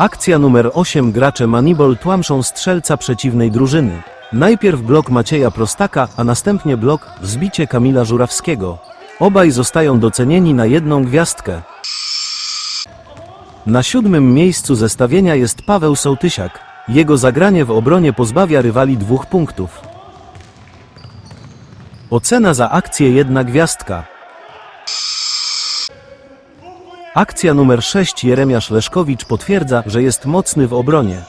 Akcja numer 8 gracze Manibol tłamszą strzelca przeciwnej drużyny. Najpierw blok Macieja Prostaka, a następnie blok wzbicie Kamila Żurawskiego. Obaj zostają docenieni na jedną gwiazdkę. Na siódmym miejscu zestawienia jest Paweł Sołtysiak. Jego zagranie w obronie pozbawia rywali dwóch punktów. Ocena za akcję jedna gwiazdka. Akcja numer 6 Jeremiasz Leszkowicz potwierdza, że jest mocny w obronie.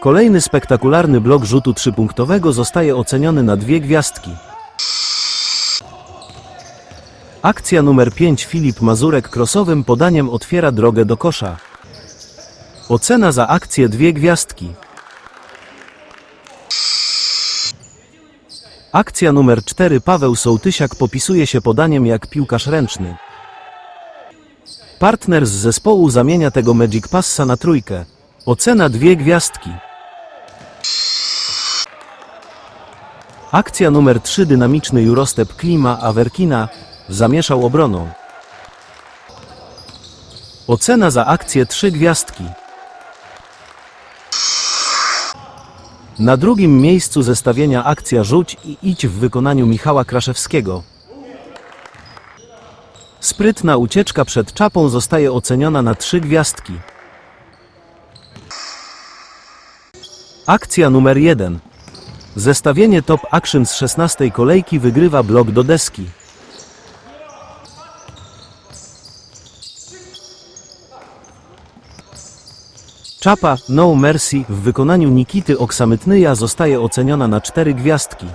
Kolejny spektakularny blok rzutu trzypunktowego zostaje oceniony na dwie gwiazdki. Akcja numer 5 Filip Mazurek krosowym podaniem otwiera drogę do kosza. Ocena za akcję dwie gwiazdki. Akcja numer 4 Paweł Sołtysiak popisuje się podaniem jak piłkarz ręczny. Partner z zespołu zamienia tego Magic Passa na trójkę. Ocena dwie gwiazdki. Akcja numer 3 Dynamiczny Jurostep Klima Awerkina zamieszał obroną. Ocena za akcję 3 gwiazdki. Na drugim miejscu zestawienia akcja Rzuć i idź w wykonaniu Michała Kraszewskiego. Sprytna ucieczka przed czapą zostaje oceniona na trzy gwiazdki. Akcja numer 1. Zestawienie Top Action z 16 kolejki wygrywa blok do deski. Czapa No Mercy w wykonaniu Nikity Oksamytnyja zostaje oceniona na cztery gwiazdki.